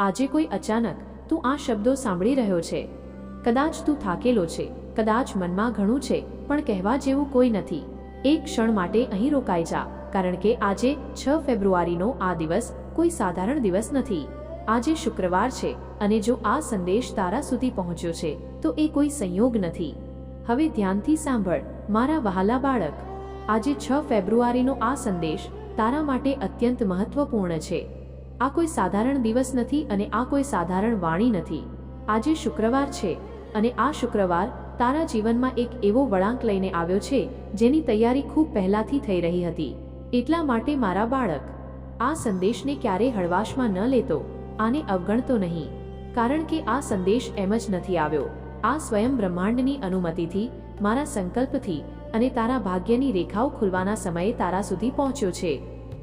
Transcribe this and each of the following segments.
આજે કોઈ અચાનક તું આ શબ્દો સાંભળી રહ્યો છે. કદાચ તું થાકેલો છે, કદાચ મનમાં ઘણું છે, પણ કહેવા જેવું કોઈ નથી. એક ક્ષણ માટે અહીં રોકાઈ જા, કારણ કે આજે છ ફેબ્રુઆરીનો આ દિવસ કોઈ સાધારણ દિવસ નથી. આજે શુક્રવાર છે અને જો આ સંદેશ તારા સુધી પહોંચ્યો છે, તો એ કોઈ સંયોગ નથી. હવે ધ્યાનથી સાંભળ, મારા વહાલા બાળક. આજે છ ફેબ્રુઆરીનો આ સંદેશ તારા માટે અત્યંત મહત્વપૂર્ણ છે. આ કોઈ સાધારણ દિવસ નથી અને આ કોઈ સાધારણ વાણી નથી. આજે શુક્રવાર છે અને આ શુક્રવાર તારા જીવનમાં એક એવો વળાંક લઈને આવ્યો છે, જેની તૈયારી ખૂબ પહેલાથી થઈ રહી હતી. એટલા માટે મારા બાળક, આ સંદેશને ક્યારેય હળવાશમાં ન લેતો, આને અવગણતો નહીં. કારણ કે આ સંદેશ એમ જ નથી આવ્યો. આ સ્વયં બ્રહ્માંડની અનુમતિથી, મારા સંકલ્પથી અને તારા ભાગ્યની રેખાઓ ખુલવાના સમયે તારા સુધી પહોંચ્યો છે.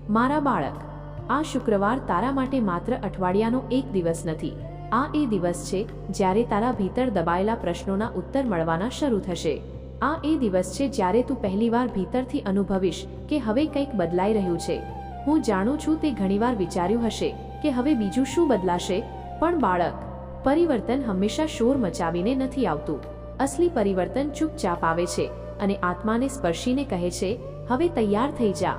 મારા બાળક આ શુક્રવાર તારા માટે માત્ર અઠવાડિયાનો એક દિવસ નથી. આ એ દિવસ છે જ્યારે તારા ભીતર દબાયેલા પ્રશ્નોના ઉત્તર મળવાના શરૂ થશે. આ એ દિવસ છે જ્યારે તું પહેલીવાર ભીતરથી અનુભવીશ કે હવે કંઈક બદલાઈ રહ્યું છે. હું જાણું છું તે ઘણીવાર વિચાર્યું હશે કે હવે બીજું શું બદલાશે, પણ બાળક, પરિવર્તન હંમેશા શોર મચાવીને નથી આવતું. અસલી પરિવર્તન ચૂપચાપ આવે છે અને આત્માને સ્પર્શીને કહે છે, હવે તૈયાર થઈ જા.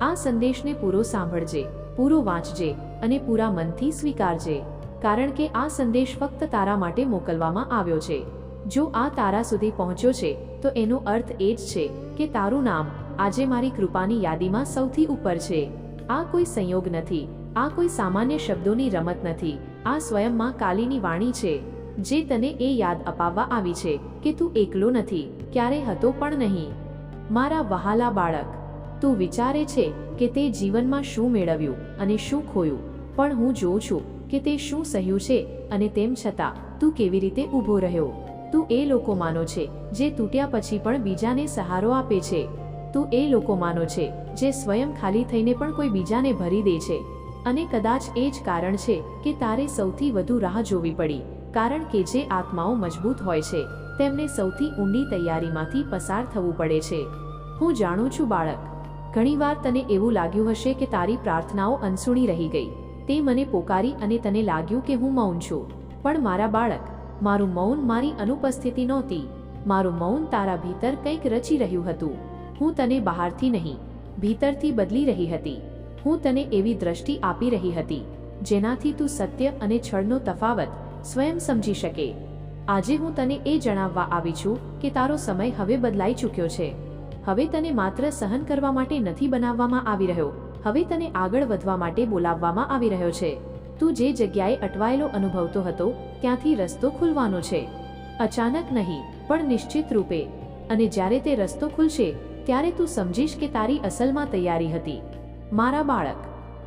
આ સંદેશને પૂરો સાંભળજે. પૂરો વાંચજે અને પૂરા મનથી સ્વીકારજે, કારણ કે આ સંદેશ ફક્ત તારા માટે મોકલવામાં આવ્યો છે. જો આ તારા સુધી પહોંચ્યો છે, તો એનો અર્થ એ જ છે કે તારું નામ આજે મારી કૃપાની યાદીમાં સૌથી ઉપર છે. આ કોઈ સંયોગ નથી, આ કોઈ સામાન્ય શબ્દોની રમત નથી, આ સ્વયંમાં કાલીની વાણી છે, જે તને એ યાદ અપાવવા આવી છે કે તું એકલો નથી, ક્યારે હતો પણ નહીં. મારા વહાલા બાળક તું વિચારે છે કે તે જીવનમાં શું મેળવ્યું અને શું ખોયું. પણ હું જોઉં છું કે તે શું સહ્યું છે અને તેમ છતાં તું કેવી રીતે ઊભો રહ્યો. તું એ લોકો માનો છે જે તૂટ્યા પછી પણ બીજાને સહારો આપે છે. તું એ લોકો માનો છે જે સ્વયં ખાલી થઈને પણ કોઈ બીજાને ભરી દે છે. અને કદાચ એ જ કારણ છે કે તારે સૌથી વધુ રાહ જોવી પડી, કારણ કે જે આત્માઓ મજબૂત હોય છે, તેમને સૌથી ઊંડી તૈયારીમાંથી પસાર થવું પડે છે. હું જાણું છું, બાળક ઘણીવાર તને એવું લાગ્યું હશે કે તારી પ્રાર્થનાઓ અનસુણી રહી ગઈ. તે મને પોકારી અને તને લાગ્યું કે હું મૌન છું. પણ મારા બાળક, મારું મૌન મારી અનુપસ્થિતિ નહોતી. મારું મૌન તારા ભીતર કંઈક રચી રહ્યું હતું. હું તને બહારથી નહીં, ભીતરથી બદલી રહી હતી. હું તને એવી દ્રષ્ટિ આપી રહી હતી, જેનાથી તું સત્ય અને છળનો તફાવત સ્વયં સમજી શકે. આજે હું તને એ જણાવવા આવી છું કે તારો સમય હવે બદલાઈ ચૂક્યો છે. હવે તને માત્ર સહન કરવા માટે નથી બનાવવામાં આવી રહ્યો. હવે તને આગળ વધવા માટે બોલાવવામાં આવી રહ્યો છે. તું જે જગ્યાએ અટવાયેલો અનુભવતો હતો, ત્યાંથી રસ્તો ખુલવાનો છે. અચાનક નહીં, પણ નિશ્ચિત રૂપે. અને જ્યારે તે રસ્તો ખુલશે, ત્યારે તું સમજીશ કે તારી અસલમાં તૈયારી હતી. મારા બાળક,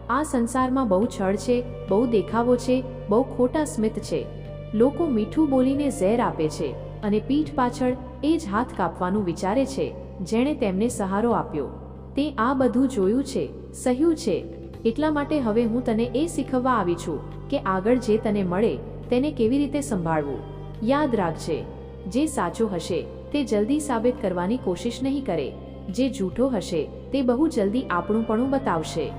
આ સંસારમાં બહુ છળ છે, બહુ દેખાવો છે, બહુ ખોટા સ્મિત છે. લોકો મીઠું બોલીને ઝેર આપે છે અને પીઠ પાછળ એ જ હાથ કાપવાનું વિચારે છે. જેણે તેમને સહારો આપ્યો. તે આ બધું જોયું છે, સહ્યું છે. એટલા માટે હવે હું તને એ શીખવવા આવી છું કે આગળ જે તને મળે, તેને કેવી રીતે સંભાળવું. યાદ રાખજે, જે સાચો હશે, તે જલ્દી સાબિત કરવાની કોશિશ નહીં કરે. જે જૂઠો હશે, તે બહુ જલ્દી આપણુંપણું બતાવશે.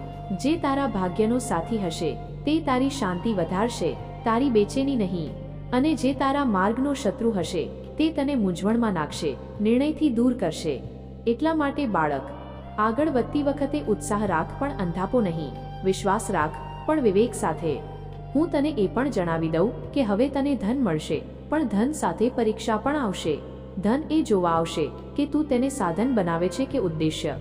જે તારા ભાગ્યનો સાથી હશે, તે તારી શાંતિ વધારશે, તારી બેચેની નહીં. અને જે તારા માર્ગનો શત્રુ હશે તે તને મૂંઝવણમાં નાખશે, નિર્ણયથી દૂર કરશે. એટલા માટે બાળક, આગળ વધતી વખતે ઉત્સાહ રાખ પણ અંધાપો નહીં, વિશ્વાસ રાખ, પણ વિવેક સાથે. હું તને એ પણ જણાવી દઉં કે હવે તને ધન મળશે, પણ ધન સાથે પરીક્ષા પણ આવશે. ધન એ જોવા આવશે કે તું તેને સાધન બનાવે છે કે ઉદ્દેશ્ય.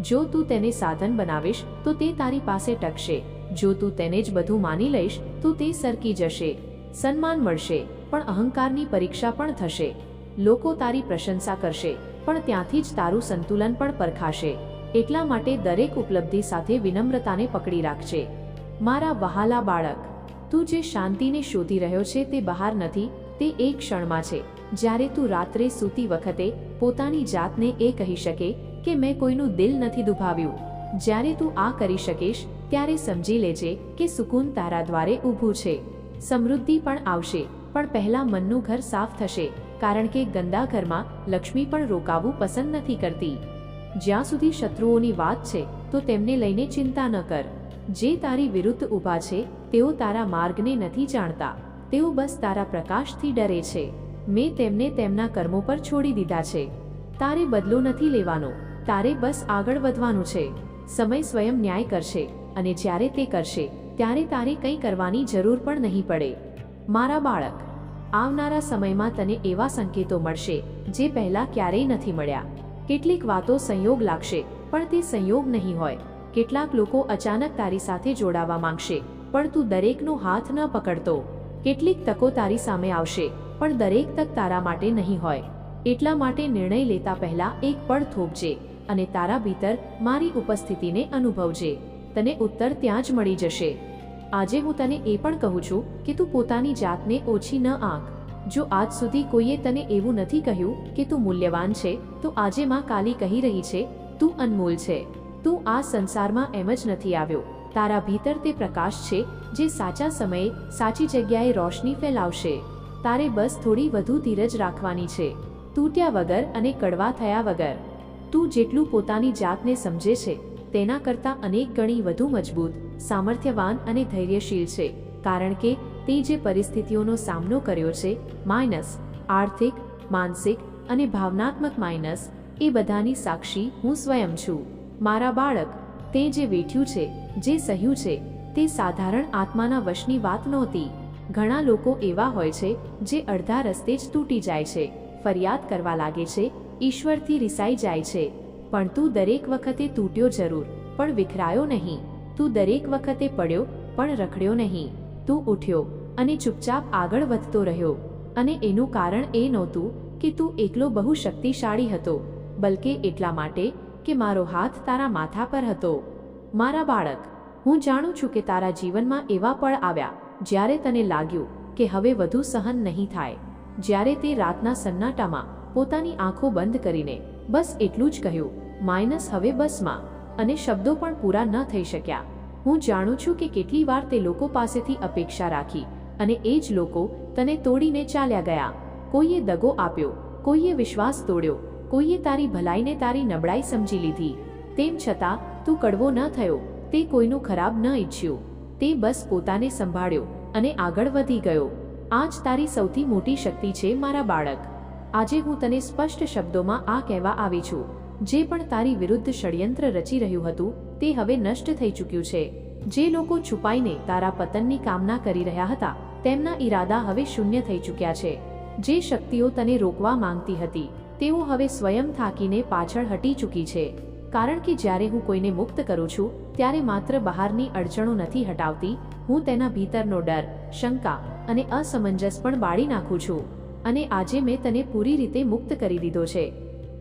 જો તું તેને સાધન બનાવીશ, તો તે તારી પાસે ટકશે. જો તું તેને જ બધું માની લઈશ, તો તે સરકી જશે. સન્માન મળશે, પણ અહંકારની પરીક્ષા પણ થશે. લોકો તારી પ્રશંસા કરશે, પણ ત્યાંથી જ તારું સંતુલન પણ પરખાશે. એટલા માટે દરેક ઉપલબ્ધિ સાથે વિનમ્રતાને પકડી રાખશે મારા વહાલા બાળક, તું જે શાંતિને શોધી રહ્યો છે તે બહાર નથી, તે એક ક્ષણમાં છે. જ્યારે તું રાત્રે સૂતી વખતે પોતાની જાતને એ કહી શકે કે મેં કોઈનું દિલ નથી દુભાવ્યું. જ્યારે તું આ કરી શકીશ, ત્યારે સમજી લેજે કે સુકૂન તારા દ્વારે ઊભું છે. સમૃદ્ધિ પણ આવશે, પણ પહેલા મનનું ઘર સાફ થશે. કારણ કે ગંદા ઘરમાં લક્ષ્મી પણ રોકાવું પસંદ નથી કરતી. જ્યાં સુધી શત્રુઓની વાત છે, તો તેમને લઈને ચિંતા ન કર. જે તારી વિરુદ્ધ ઊભા છે, તેઓ તારા માર્ગને નથી જાણતા. તેઓ બસ તારા પ્રકાશથી ડરે છે. મેં તેમને તેમના કર્મો પર છોડી દીધા છે. તારે બદલો નથી લેવાનો. તારે બસ આગળ વધવાનું છે. સમય સ્વયં ન્યાય કરશે, અને જ્યારે તે કરશે, ત્યારે તારે કંઈ કરવાની જરૂર પણ નહીં પડે. મારા બાળક આવનારા સમયમાં તને એવા સંકેતો મળશે, જે પહેલાં ક્યારેય નથી મળ્યા. કેટલીક વાતો સંયોગ લાગશે, પણ તે સંયોગ નહીં હોય. કેટલાક લોકો અચાનક તારી સાથે જોડાવા માંગશે, પણ તું દરેકનો હાથ ન પકડતો. કેટલીક તકો તારી સામે આવશે, પણ દરેક તક તારા માટે નહીં હોય. એટલા માટે નિર્ણય લેતા પહેલા એક પળ થોપજે અને તારા ભીતર મારી ઉપસ્થિતિને અનુભવજે. તને ઉત્તર ત્યાં જ મળી જશે. આજે હું તને એ પણ કહું છું કે તું પોતાની જાતને ઓછી ન આંક. જો આજ સુધી કોઈએ તને એવું નથી કહ્યું કે તું મૂલ્યવાન છે, તો આજે માં કાલી કહી રહી છે, તું અનમોલ છે. તું આ સંસારમાં એમ જ નથી આવ્યો. તારા ભીતર તે પ્રકાશ છે, જે સાચા સમયે સાચી જગ્યાએ રોશની ફેલાવશે. તારે બસ થોડી વધુ ધીરજ રાખવાની છે. તૂટ્યા વગર અને કડવા થયા વગર. તું જેટલું પોતાની જાતને સમજે છે તેના કરતાં અનેક ગણી વધુ મજબૂત, સામર્થ્યવાન અને ધૈર્યશીલ છે, કારણ કે તે જે પરિસ્થિતિઓનો સામનો કર્યો છે, માઇનસ, આર્થિક, માનસિક અને ભાવનાત્મક માઇનસ, એ બધાની સાક્ષી હું સ્વયં છું. મારા બાળક, તે જે વેઠ્યું છે, જે સહ્યું છે, તે સાધારણ આત્માના વશની વાત નહોતી. ઘણા લોકો એવા હોય છે, જે અડધા રસ્તે જ તૂટી જાય છે, ફરિયાદ કરવા લાગે છે, ઈશ્વરથી રિસાઈ જાય છે. પણ તું દરેક વખતે તૂટ્યો જરૂર, પણ વિખરાયો નહીં. તું દરેક વખતે પડ્યો, પણ રખડ્યો નહીં. તું ઉઠ્યો અને ચૂપચાપ આગળ વધતો રહ્યો. અને એનું કારણ એ નહોતું કે તું એકલો બહુ શક્તિશાળી હતો, બલકે એટલા માટે કે મારો હાથ તારા માથા પર હતો. મારા બાળક, હું જાણું છું કે તારા જીવનમાં એવા પળ આવ્યા, જ્યારે તને લાગ્યું કે હવે વધુ સહન નહીં થાય. જ્યારે તે રાતના સન્નાટામાં પોતાની આંખો બંધ કરીને બસ એટલું જ કહ્યું. માઇનસ હવે બસમાં, અને શબ્દો પણ પૂરા ન થઈ શક્યા. હું જાણું છું કે કેટલી વાર તે લોકો પાસેથી અપેક્ષા રાખી, અને એ જ લોકો તને તોડીને ચાલ્યા ગયા. કોઈએ દગો આપ્યો, કોઈએ વિશ્વાસ તોડ્યો, કોઈએ તારી ભલાઈને તારી નબળાઈ સમજી લીધી. તેમ છતાં, તું કડવો ન થયો, તે કોઈનું ખરાબ ન ઈચ્છ્યું. તે બસ પોતાને સંભાળ્યો, અને આગળ વધી ગયો. આ જ તારી સૌથી મોટી શક્તિ છે મારા બાળક. આજે હું તને સ્પષ્ટ શબ્દોમાં આ કહેવા આવી છું. જે પણ તારી વિરુદ્ધ ષડયંત્ર રચી રહ્યું હતું, તે હવે નષ્ટ થઈ ચૂક્યું છે. જે લોકો છુપાઈને તારા પતનની કામના કરી રહ્યા હતા, તેમના ઈરાદા હવે શૂન્ય થઈ ચૂક્યા છે. જે શક્તિઓ તને રોકવા માંગતી હતી, તેઓ હવે સ્વયં થાકીને પાછળ હટી ચૂકી છે. કારણ કે જ્યારે હું કોઈને મુક્ત કરું છું, ત્યારે માત્ર બહારની અડચણો નથી હટાવતી, હું તેના ભીતરનો ડર, શંકા અને અસમંજસ પણ બાળી નાખું છું. અને આજે મેં તને પૂરી રીતે મુક્ત કરી દીધો છે.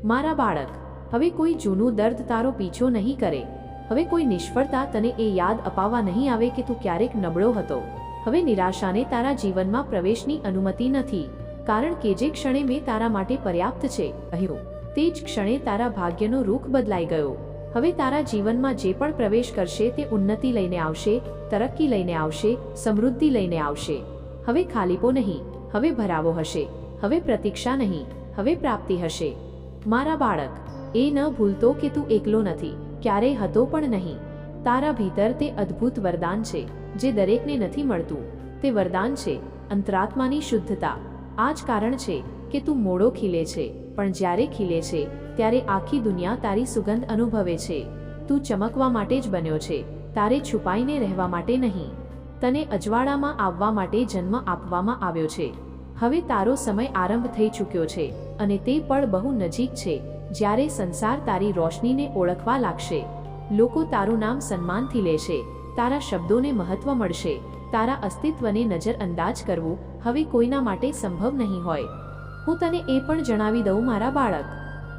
મારા બાળક હવે કોઈ જૂનું દર્દ તારો પીછો નહીં કરે. હવે કોઈ નિષ્ફળતા તને એ યાદ અપાવવા નહીં આવે કે તું ક્યારેક નબળો હતો. હવે નિરાશાને તારા જીવનમાં પ્રવેશની અનુમતિ નથી. કારણ કે જે ક્ષણે મેં તારા માટે પર્યાપ્ત છે કહ્યું તે જ ક્ષણે તારા ભાગ્યનો રૂખ બદલાઈ ગયો. હવે તારા જીવનમાં જે પણ પ્રવેશ કરશે તે ઉન્નતિ લઈને આવશે, તરક્કી લઈને આવશે, સમૃદ્ધિ લઈને આવશે. હવે ખાલીપો નહીં, હવે ભરાવો હશે, હવે પ્રતીક્ષા નહીં, હવે પ્રાપ્તિ હશે. મારા બાળક એ ન ભૂલતો કે તું એકલો નથી, ક્યારેય હતો પણ નહીં. તારા ભીતર તે અદ્ભુત વરદાન છે, જે દરેકને નથી મળતું. તે વરદાન છે, અંતરાત્માની શુદ્ધતા. આ જ કારણ છે કે તું મોડો ખીલે છે, પણ જ્યારે ખીલે છે, ત્યારે આખી દુનિયા તારી સુગંધ અનુભવે છે. તું ચમકવા માટે જ બન્યો છે, તારે છુપાઈને રહેવા માટે નહીં. તને અજવાળામાં આવવા માટે જન્મ આપવામાં આવ્યો છે. હવે તારો સમય આરંભ થઈ ચૂક્યો છે, અને તે પળ બહુ નજીક છે. જ્યારે સંસાર તારી રોશનીને ઓળખવા લાગશે, લોકો તારું નામ સન્માનથી લેશે, તારા શબ્દોને મહત્વ મળશે, તારા અસ્તિત્વને નજરઅંદાજ કરવું હવે કોઈના માટે સંભવ નહીં હોય. હું તને એ પણ જણાવી દઉં, મારા બાળક.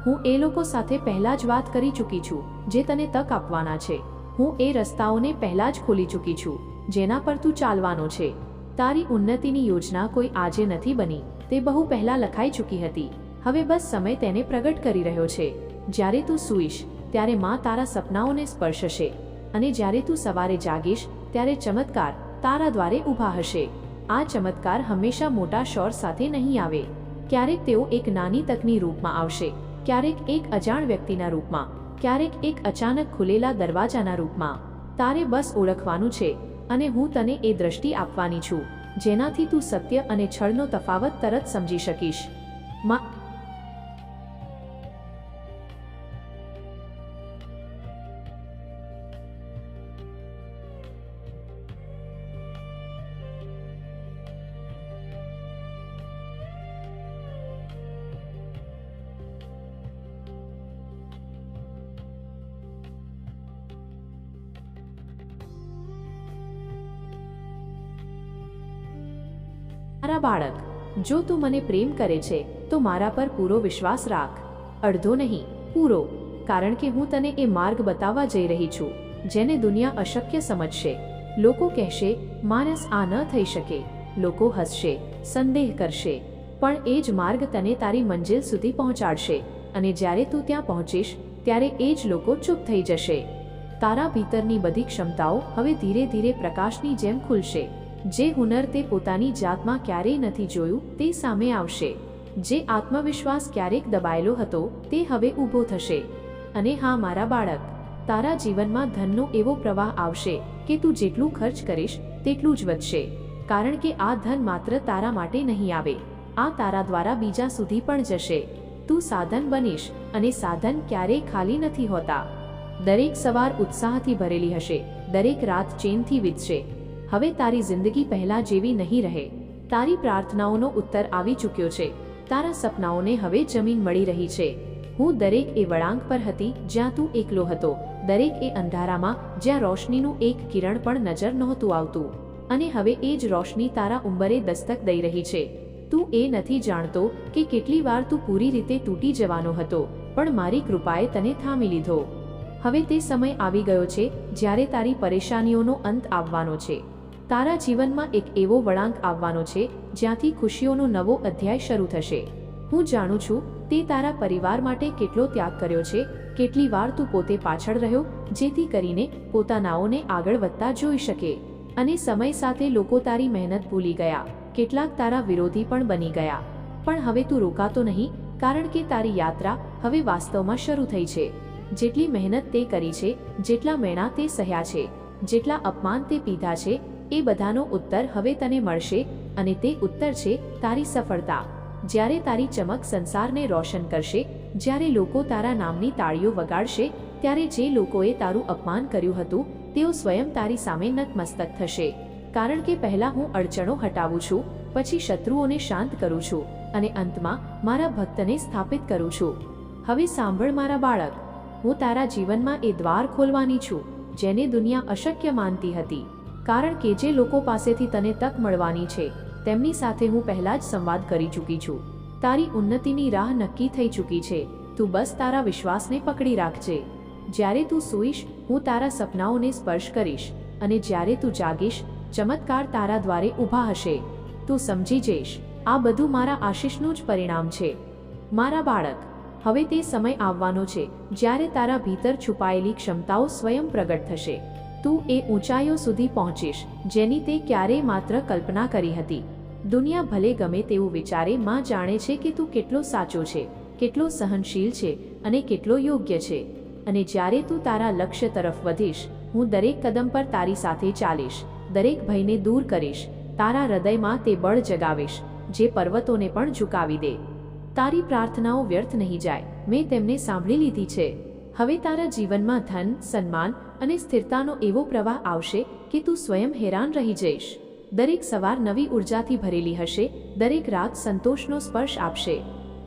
હું એ લોકો સાથે પહેલાં જ વાત કરી ચૂકી છું, જે તને તક આપવાના છે. હું એ રસ્તાઓને પહેલાં જ ખોલી ચૂકી છું, જેના પર તું ચાલવાનો છે. તારી ઉન્નતિની યોજના કોઈ આજે નથી બની, તે બહુ પહેલાં લખાઈ ચૂકી હતી. હવે બસ સમય તેને પ્રગટ કરી રહ્યો છે. જ્યારે તું સૂઈશ, ત્યારે માં તારા સપનાઓને સ્પર્શશે અને જ્યારે તું સવારે જાગીશ, ત્યારે ચમત્કાર તારા દ્વારે ઊભા હશે. આ ચમત્કાર હંમેશા મોટા શોર સાથે નહીં આવે. ક્યારેક તેઓ એક નાની તકની રૂપમાં આવશે, ક્યારેક એક અજાણ વ્યક્તિના રૂપમાં, ક્યારેક એક અચાનક ખુલેલા દરવાજાના રૂપમાં. તારે બસ ઓળખવાનું છે અને હું તને એ દ્રષ્ટિ આપવાની છું, જેનાથી તું સત્ય અને છળનો તફાવત તરત સમજી શકીશ. મા બાળક, જો તું મને પ્રેમ કરે છે, તો મારા પર પૂરો વિશ્વાસ રાખ. અડધો નહીં, પૂરો, કારણ કે હું તને એ માર્ગ બતાવવા જઈ રહી છું, જેને દુનિયા અશક્ય સમજશે. લોકો કહેશે માણસ આ ન થઈ શકે. લોકો હસશે, સંદેહ કરશે. પણ એ જ માર્ગ તને તારી મંજિલ સુધી પહોંચાડશે, અને જ્યારે તું ત્યાં પહોંચીશ, ત્યારે એ જ લોકો ચૂપ થઈ જશે. તારા ભીતરની બધી ક્ષમતાઓ હવે ધીરે ધીરે પ્રકાશની જેમ ખુલશે. જે હુનર તે પોતાની જાતમાં ક્યારેય નથી જોયું, તે સામે આવશે. જે આત્મવિશ્વાસ ક્યારેક દબાયેલો હતો, તે હવે ઊભો થશે. અને હા, મારા બાળક, તારા જીવનમાં ધનનો એવો પ્રવાહ આવશે કે તું જેટલું ખર્ચ કરીશ, તેટલું જ વધશે. કારણ કે આ ધન માત્ર તારા માટે નહીં આવે, આ તારા દ્વારા બીજા સુધી પણ જશે. તું સાધન બનીશ અને સાધન ક્યારેય ખાલી નથી હોતા. દરેક સવાર ઉત્સાહથી ભરેલી હશે, દરેક રાત ચેનથી વીતશે. હવે તારી જિંદગી પહેલા જેવી નહીં રહે. તારી પ્રાર્થનાઓનો ઉત્તર આવી ચૂક્યો છે. તારા સપનાઓને હવે જમીન મળી રહી છે. હું દરેક એ વળાંક પર હતી જ્યાં તું એકલો હતો. દરેક એ અંધારામાં જ્યાં રોશનીનું એક કિરણ પણ નજર નહોતું આવતું. અને હવે એ જ રોશની તારા ઉંબરે દસ્તક દઈ રહી છે. તું એ નથી જાણતો કે કેટલી વાર તું પૂરી રીતે તૂટી જવાનો હતો, પણ મારી કૃપાએ તને થામી લીધો. હવે તે સમય આવી ગયો છે જ્યારે તારી પરેશાનીઓનો અંત આવવાનો છે. તારા જીવનમાં એક એવો વળાંક આવવાનો છે, જ્યાંથી ખુશીઓનો નવો અધ્યાય શરૂ થશે. હું જાણું છું, તે તારા પરિવાર માટે કેટલો ત્યાગ કર્યો છે, કેટલી વાર તું પોતે પાછળ રહ્યો, જેથી કરીને પોતાનાઓને આગળ વધતા જોઈ શકે. અને સમય સાથે લોકો તારી મહેનત ભૂલી ગયા, કેટલાક તારા વિરોધી પણ બની ગયા. પણ હવે તું રોકાતો નહીં, કારણ કે તારી યાત્રા હવે વાસ્તવમાં શરૂ થઈ છે. જેટલી મહેનત તે કરી છે, જેટલા મેણા તે સહ્યા છે, જેટલા અપમાન તે પીધા છે એ બધાનો ઉત્તર હવે તને મળશે અને તે ઉત્તર છે તારી સફળતા. જ્યારે તારી ચમક સંસારને રોશન કરશે, જ્યારે લોકો તારા નામની તાળીઓ વગાડશે, ત્યારે જે લોકોએ તારું અપમાન કર્યું હતું, તેઓ સ્વયં તારી સામે નતમસ્તક થશે. કારણ કે પહેલા હું અડચણો હટાવું છું, પછી શત્રુઓને શાંત કરું છું, અને અંતમાં મારા ભક્તને સ્થાપિત કરું છું. હવે સાંભળ મારા બાળક, હું તારા જીવનમાં એ દ્વાર ખોલવાની છું, જેને દુનિયા અશક્ય માનતી હતી. કારણ કે જે લોકો પાસેથી તને તક મળવાની છે, તેમની સાથે હું પહેલાં જ સંવાદ કરી ચૂકી છું. તારી ઉન્નતિની રાહ નક્કી થઈ ચૂકી છે. તું બસ તારા વિશ્વાસને પકડી રાખજે. જ્યારે તું સૂઈશ, હું તારા સપનાઓને સ્પર્શ કરીશ, અને જ્યારે તું જાગીશ, ચમત્કાર તારા દ્વારે ઊભા હશે. તું સમજી જઈશ, આ બધું મારા આશીષનું જ પરિણામ છે. મારા બાળક, હવે તે સમય આવવાનો છે, જ્યારે તારા ભીતર છુપાયેલી ક્ષમતાઓ સ્વયં પ્રગટ થશે. તું એ ઊંચાઈઓ સુધી પહોંચીશ, જેની તે ક્યારેય માત્ર કલ્પના કરી હતી. દુનિયા ભલે ગમે તેવું વિચારે, માં જાણે છે કે તું કેટલો સાચો છે, કેટલો સહનશીલ છે અને કેટલો યોગ્ય છે. અને જ્યારે તું તારા લક્ષ્ય તરફ વધીશ, હું દરેક કદમ પર તારી સાથે ચાલીશ, દરેક ભયને દૂર કરીશ, તારા હૃદયમાં તે બળ જગાવીશ, જે પર્વતોને પણ ઝુકાવી દે. તારી પ્રાર્થનાઓ વ્યર્થ નહીં જાય, મેં તેમને સાંભળી લીધી છે. હવે તારા જીવનમાં ધન, સન્માન અને સ્થિરતાનો એવો પ્રવાહ આવશે કે તું સ્વયં હેરાન રહી જઈશ. દરેક સવાર નવી ઉર્જાથી ભરેલી હશે, દરેક રાત સંતોષનો સ્પર્શ આપશે.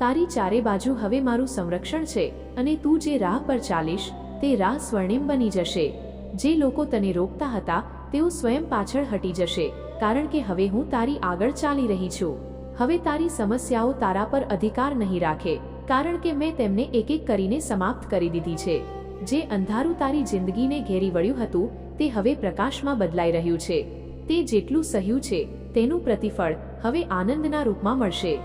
તારી ચારે બાજુ હવે મારું સંરક્ષણ છે અને તું જે રાહ પર ચાલીશ, તે રાહ સ્વર્ણિમ બની જશે. જે લોકો તને રોકતા હતા, તેઓ સ્વયં પાછળ હટી જશે, કારણ કે હવે હું તારી આગળ ચાલી રહી છું. હવે તારી સમસ્યાઓ તારા પર અધિકાર નહીં રાખે, કારણ કે મેં તેમને એક એક કરીને સમાપ્ત કરી દીધી છે. જે અંધારું તારી જિંદગીને ઘેરી વળ્યું હતું, તે હવે પ્રકાશમાં બદલાઈ રહ્યું છે. તે જેટલું સહ્યું છે, તેનું પ્રતિફળ હવે આનંદના રૂપમાં મળશે.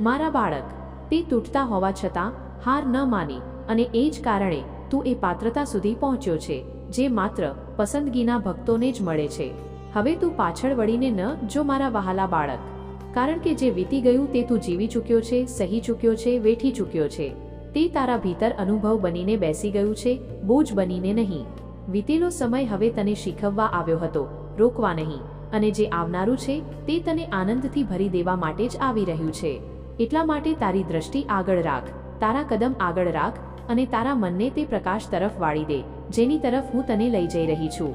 મારા બાળક, તે તૂટતા હોવા છતાં, હાર ન માની, અને એ જ કારણે તું એ પાત્રતા સુધી પહોંચ્યો છે, જે માત્ર પસંદગીના ભક્તોને જ મળે છે. હવે તું પાછળ વળીને ન, જો મારા વહાલા બાળક. કારણ કે જે વીતી ગયું તે તું જીવી ચૂક્યો છે, સહી ચૂક્યો છે, વેઠી ચૂક્યો છે. તે તારા ભીતર અનુભવ બનીને બેસી ગયું છે, બોજ બનીને નહીં. વીતેલો સમય હવે તને શીખવવા આવ્યો હતો, રોકવા નહીં, અને જે આવનારું છે, તે તને આનંદથી ભરી દેવા માટે જ આવી રહ્યું છે. એટલા માટે તારી દ્રષ્ટિ આગળ રાખ, તારા કદમ આગળ રાખ, અને તારા મનને તે પ્રકાશ તરફ વાળી દે, જેની તરફ હું તને લઈ જઈ રહી છું.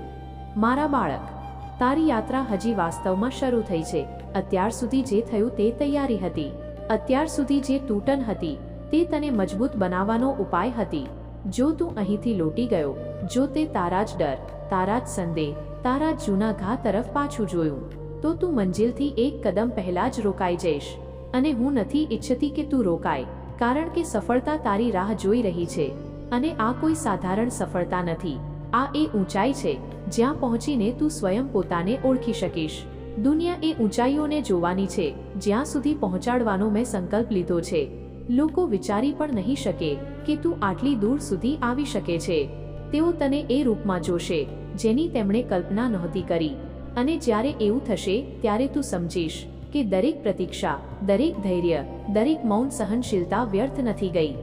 મારા બાળક, તારી યાત્રા હજી વાસ્તવમાં શરૂ થઈ છે, અત્યાર સુધી જે થયું તે તૈયારી હતી. અત્યાર સુધી જે તૂટન હતી તે તને મજબૂત બનાવવાનો ઉપાય હતી. જો તું અહીંથી લોટી ગયો, જો તે તારા જ ડર, તારા જ સંદેહ, તારા જૂના ઘા તરફ પાછું જોયું, તો તું મંજિલથી એક કદમ પહેલા જ રોકાઈ જઈશ. અને હું નથી ઈચ્છતી કે તું રોકાય, કારણ કે સફળતા તારી રાહ જોઈ રહી છે. અને આ કોઈ સાધારણ સફળતા નથી. આ એ ઊંચાઈ છે, જ્યાં પહોંચીને તું સ્વયં પોતાને ઓળખી શકીશ. દુનિયા એ ઊંચાઈઓને જોવાની છે, જ્યાં સુધી પહોંચાડવાનો મેં સંકલ્પ લીધો છે. લોકો વિચારી પણ નહીં શકે કે તું આટલી દૂર સુધી આવી શકે છે. તેઓ તને એ રૂપમાં જોશે, જેની તેમણે કલ્પના નહોતી કરી. અને જ્યારે એવું થશે, ત્યારે તું સમજીશ કે દરેક પ્રતીક્ષા, દરેક ધૈર્ય, દરેક મૌન સહનશીલતા વ્યર્થ નથી ગઈ.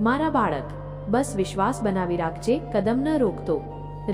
મારા બાળક, બસ વિશ્વાસ બનાવી રાખજે, કદમ ન રોકતો.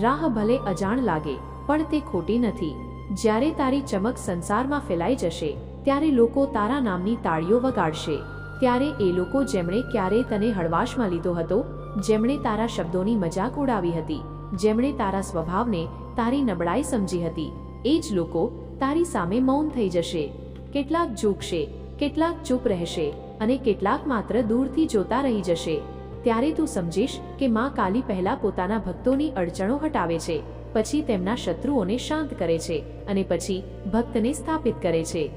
રાહ ભલે અજાણ લાગે, પણ તે ખોટી નથી. જ્યારે તારી ચમક સંસારમાં ફેલાઈ જશે, ત્યારે લોકો તારા નામની તાળીઓ વગાડશે. ત્યારે એ લોકો જેમણે ક્યારેય તને હળવાશમાં લીધો હતો, જેમણે તારા શબ્દોની મજાક ઉડાવી હતી, જેમણે તારા સ્વભાવને તારી નબળાઈ સમજી હતી, એ જ લોકો તારી સામે મૌન થઈ જશે. કેટલાક ઝૂકશે, કેટલાક ચૂપ રહેશે અને કેટલાક માત્ર દૂરથી જોતા રહી જશે. ત્યારે તું સમજીશ કે માં કાલી પહેલા પોતાના ભક્તોની અડચણો હટાવે છે, પછી તેમના શત્રુઓને શાંત કરે છે અને પછી ભક્તને સ્થાપિત કરે છે.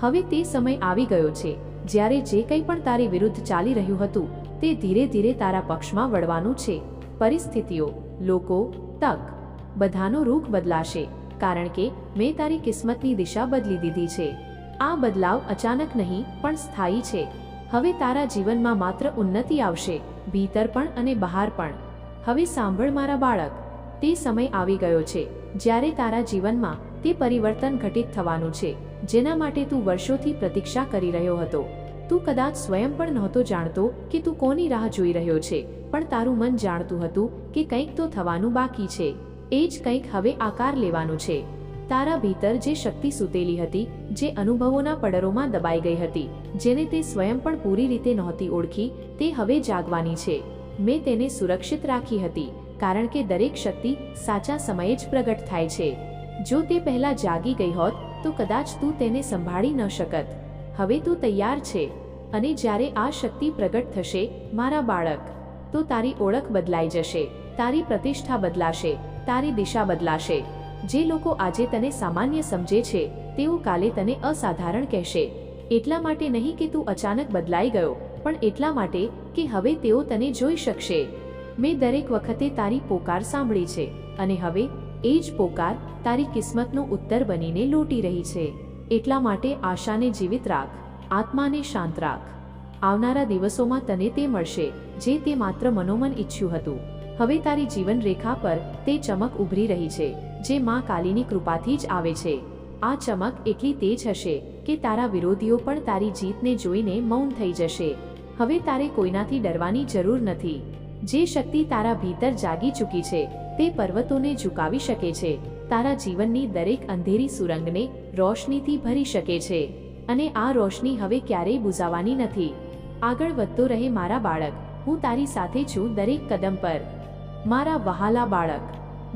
હવે તે સમય આવી ગયો છે. જ્યારે જે કંઈ પણ તારી વિરુદ્ધ ચાલી રહ્યું હતું, તે ધીરે ધીરે તારા પક્ષમાં વળવાનું છે. પરિસ્થિતિઓ, લોકો, તક, બધાનો રૂખ બદલાશે, કારણ કે મેં તારી કિસ્મતની દિશા બદલી દીધી છે. આ બદલાવ અચાનક નહીં, પણ સ્થાયી છે. હવે તારા જીવનમાં માત્ર ઉન્નતિ આવશે, ભીતર પણ અને બહાર પણ. હવે સાંભળ મારા બાળક, તે સમય આવી ગયો છે, જ્યારે તારા જીવનમાં તે પરિવર્તન ઘટિત થવાનું છે. જેના માટે તું વર્ષોથી પ્રતીક્ષા કરી રહ્યો હતો. તું કદાચ સ્વયં પણ નહોતો જાણતો કે તું કોની રાહ જોઈ રહ્યો છે, પણ તારું મન જાણતું હતું કે કંઈક તો થવાનું બાકી છે. એ જ કંઈક હવે આકાર લેવાનું છે. તારા ભીતર જે શક્તિ સૂતેલી હતી, જે અનુભવોના પડરોમાં દબાઈ ગઈ હતી, જેને તે સ્વયં પણ પૂરી રીતે નહોતી ઓળખી, તે હવે જાગવાની છે. મેં તેને સુરક્ષિત રાખી હતી, કારણ કે દરેક શક્તિ સાચા સમયે જ પ્રગટ થાય છે. જો તે પહેલા જાગી ગઈ હોત તો કદાચ તું તેને સંભાળી ન શકત. હવે તું તૈયાર છે અને જ્યારે આ શક્તિ પ્રગટ થશે, મારા બાળક, તો તારી ઓળખ બદલાઈ જશે, તારી પ્રતિષ્ઠા બદલાશે, તારી દિશા બદલાશે. જે લોકો આજે તને સામાન્ય સમજે છે, તેઓ કાલે તને અસાધારણ કહેશે. એટલા માટે નહીં કે તું અચાનક બદલાઈ ગયો, પણ એટલા માટે કે હવે તેઓ તને જોઈ શકશે. મેં દરેક વખતે તારી પોકાર સાંભળી છે, અને હવે એ જ પોકાર તારી કિસ્મતનો ઉત્તર બનીને લૂંટી રહી છે. એટલા માટે આશાને જીવિત રાખ, આત્માને શાંત રાખ. આવનારા દિવસોમાં તને તે મળશે, જે તે માત્ર મનોમન ઈચ્છ્યું હતું. હવે તારી જીવન રેખા પર તે ચમક ઉભરી રહી છે, જે માં કાલીની કૃપાથી જ આવે છે. આ ચમક એટલી તેજ હશે કે તારા વિરોધીઓ પણ તારી જીતને જોઈને મૌન થઈ જશે. હવે તારે કોઈનાથી ડરવાની જરૂર નથી. જે શક્તિ તારા ભીતર જાગી ચૂકી છે તે પર્વતોને ઝુકાવી શકે છે. તારા જીવનની દરેક અંધેરી સુરંગને રોશનીથી ભરી શકે છે. અને આ રોશની હવે ક્યારેય બુઝાવાની નથી. આગળ વધતો રહે મારા બાળક. હું તારી સાથે છું દરેક કદમ પર. મારા વહાલા બાળક.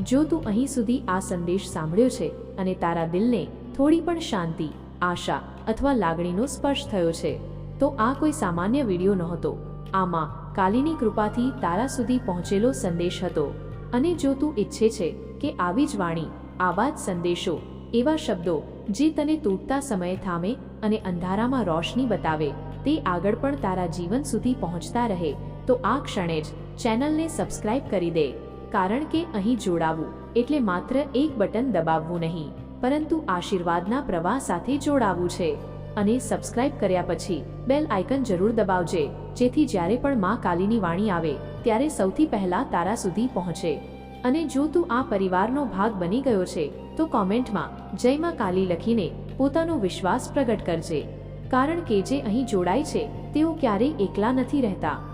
જો તું અહીં સુધી આ સંદેશ સાંભળ્યો છે અને તારા દિલને થોડી પણ શાંતિ, આશા અથવા લાગણીનો સ્પર્શ થયો છે, તો આ કોઈ સામાન્ય વીડિયો નહોતો. આમાં કાલીની કૃપાથી તારા સુધી પહોંચેલો સંદેશ હતો. અને જો તું ઈચ્છે છે કે આવી જ વાણી, આવા જ સંદેશો, એવા શબ્દો જે તને તૂટતા સમયે થામે અને અંધારામાં રોશની બતાવે, તે આગળ પણ તારા જીવન સુધી પહોંચતા રહે, તો આ ક્ષણે જ ચેનલને સબસ્ક્રાઇબ કરી દે. કારણ કે અહીં જોડાવું એટલે માત્ર એક બટન દબાવવું નહીં, પરંતુ આશીર્વાદના પ્રવાહ સાથે જોડાવું છે. અને સબસ્ક્રાઇબ કર્યા પછી બેલ આઇકન જરૂર દબાવજે, જેથી જ્યારે પણ માં કાલીની વાણી આવે, ત્યારે સૌથી પહેલા તારા સુધી પહોંચે. અને જો તું આ પરિવારનો ભાગ બની ગયો છે, તો કોમેન્ટમાં જય માં કાલી લખીને પોતાનો વિશ્વાસ પ્રગટ કરજે. કારણ કે જે અહીં જોડાય છે, તેઓ ક્યારેય એકલા નથી રહેતા.